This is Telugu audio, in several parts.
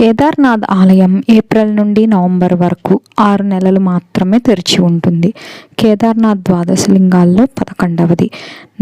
కేదార్నాథ్ ఆలయం ఏప్రిల్ నుండి నవంబర్ వరకు ఆరు నెలలు మాత్రమే తెరిచి ఉంటుంది. కేదార్నాథ్ ద్వాదశ లింగాల్లో పదకొండవది.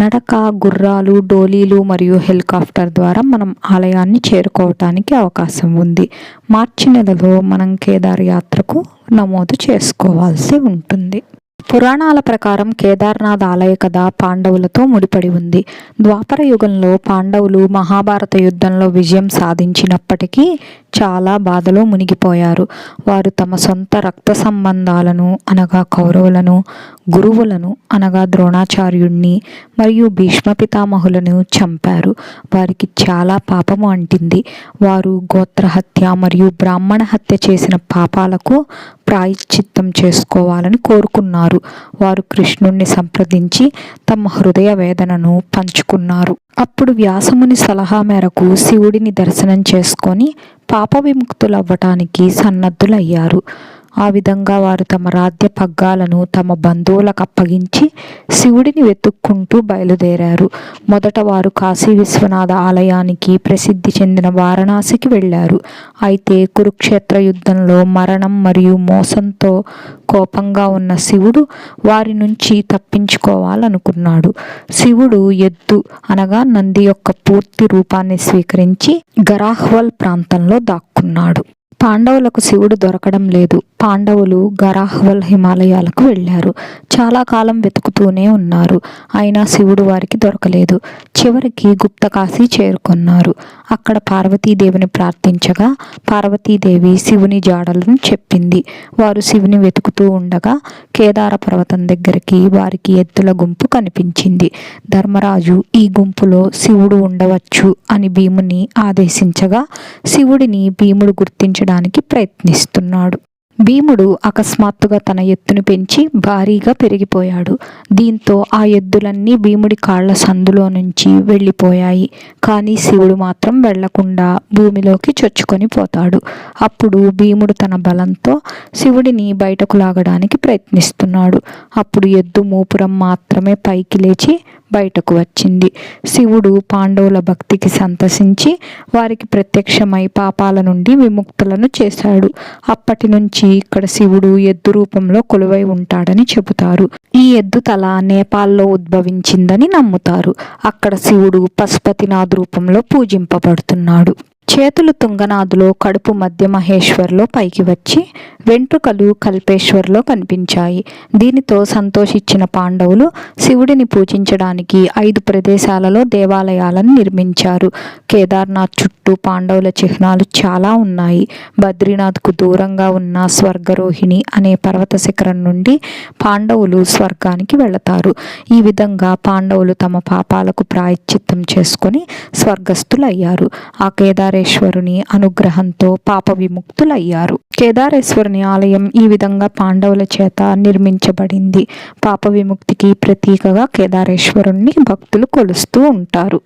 నడక గుర్రాలు డోలీలు మరియు హెలికాప్టర్ ద్వారా మనం ఆలయాన్ని చేరుకోవటానికి అవకాశం ఉంది. మార్చి నెలలో మనం కేదార్ యాత్రకు నమోదు చేసుకోవాల్సి ఉంటుంది. పురాణాల ప్రకారం కేదార్నాథ్ ఆలయ కథ పాండవులతో ముడిపడి ఉంది. ద్వాపర యుగంలో పాండవులు మహాభారత యుద్ధంలో విజయం సాధించినప్పటికీ చాలా బాధలో మునిగిపోయారు. వారు తమ సొంత రక్త సంబంధాలను అనగా కౌరవులను గురువులను అనగా ద్రోణాచార్యుణ్ణి మరియు భీష్మ పితామహులను చంపారు. వారికి చాలా పాపము అంటింది. వారు గోత్రహత్య మరియు బ్రాహ్మణ హత్య చేసిన పాపాలకు ప్రాయశ్చిత్తం చేసుకోవాలని కోరుకున్నారు. వారు కృష్ణుణ్ణి సంప్రదించి తమ హృదయ వేదనను పంచుకున్నారు. అప్పుడు వ్యాసముని సలహా మేరకు శివుడిని దర్శనం చేసుకొని పాప విముక్తులవ్వటానికి సన్నద్ధులయ్యారు. ఆ విధంగా వారు తమ రాజ్య పగ్గాలను తమ బంధువులకు అప్పగించి శివుడిని వెతుక్కుంటూ బయలుదేరారు. మొదట వారు కాశీ విశ్వనాథ ఆలయానికి ప్రసిద్ధి చెందిన వారణాసికి వెళ్ళారు. అయితే కురుక్షేత్ర యుద్ధంలో మరణం మరియు మోసంతో కోపంగా ఉన్న శివుడు వారి నుంచి తప్పించుకోవాలనుకున్నాడు. శివుడు ఎద్దు అనగా నంది యొక్క పూర్తి రూపాన్ని స్వీకరించి గరాహ్వల్ ప్రాంతంలో దాక్కున్నాడు. పాండవులకు శివుడు దొరకడం లేదు. పాండవులు గరాహ్వల్ హిమాలయాలకు వెళ్ళారు. చాలా కాలం వెతుకుతూనే ఉన్నారు. అయినా శివుడు వారికి దొరకలేదు. చివరికి గుప్తకాశి చేరుకున్నారు. అక్కడ పార్వతీదేవిని ప్రార్థించగా పార్వతీదేవి శివుని జాడలను చెప్పింది. వారు శివుని వెతుకుతూ ఉండగా కేదార పర్వతం దగ్గరికి వారికి ఎత్తుల గుంపు కనిపించింది. ధర్మరాజు ఈ గుంపులో శివుడు ఉండవచ్చు అని భీముని ఆదేశించగా శివుడిని భీముడు గుర్తించడానికి ప్రయత్నిస్తున్నాడు. భీముడు అకస్మాత్తుగా తన ఎత్తును పెంచి భారీగా పెరిగిపోయాడు. దీంతో ఆ ఎద్దులన్నీ భీముడి కాళ్ళ సందులో నుంచి వెళ్ళిపోయాయి. కానీ శివుడు మాత్రం వెళ్ళకుండా భూమిలోకి చొచ్చుకొని పోతాడు. అప్పుడు భీముడు తన బలంతో శివుడిని బయటకు లాగడానికి ప్రయత్నిస్తున్నాడు. అప్పుడు ఎద్దు మూపురం మాత్రమే పైకి లేచి బయటకు వచ్చింది. శివుడు పాండవుల భక్తికి సంతసించి వారికి ప్రత్యక్షమై పాపాల నుండి విముక్తులను చేశాడు. అప్పటి నుంచి ఇక్కడ శివుడు ఎద్దు రూపంలో కొలువై ఉంటాడని చెబుతారు. ఈ ఎద్దు తల నేపాల్లో ఉద్భవించిందని నమ్ముతారు. అక్కడ శివుడు పశుపతినాథ్ రూపంలో పూజింపబడుతున్నాడు. చేతులు తుంగనాథులో కడుపు మధ్య మహేశ్వర్లో పైకి వచ్చి వెంట్రుకలు కల్పేశ్వర్లో కనిపించాయి. దీనితో సంతోషించిన పాండవులు శివుడిని పూజించడానికి ఐదు ప్రదేశాలలో దేవాలయాలను నిర్మించారు. కేదార్నాథ్ చుట్టూ చుట్టూ పాండవుల చిహ్నాలు చాలా ఉన్నాయి. బద్రీనాథ్కు దూరంగా ఉన్న స్వర్గరోహిణి అనే పర్వత శిఖరం నుండి పాండవులు స్వర్గానికి వెళతారు. ఈ విధంగా పాండవులు తమ పాపాలకు ప్రాయశ్చిత్తం చేసుకొని స్వర్గస్థులయ్యారు. ఆ కేదారేశ్వరుని అనుగ్రహంతో పాప విముక్తులయ్యారు. కేదారేశ్వరుని ఆలయం ఈ విధంగా పాండవుల చేత నిర్మించబడింది. పాప విముక్తికి ప్రతీకగా కేదారేశ్వరుణ్ణి భక్తులు కొలుస్తూ ఉంటారు.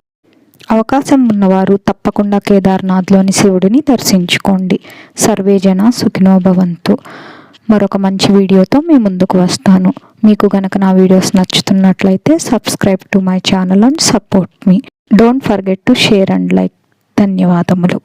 అవకాశం ఉన్నవారు తప్పకుండా కేదార్నాథ్లోని శివుడిని దర్శించుకోండి. సర్వేజన సుఖినోభవంతు మరొక మంచి వీడియోతో మీ ముందుకు వస్తాను. మీకు గనక నా videos నచ్చుతున్నట్లయితే subscribe to my channel and support me. Don't forget to share and like. ధన్యవాదములు.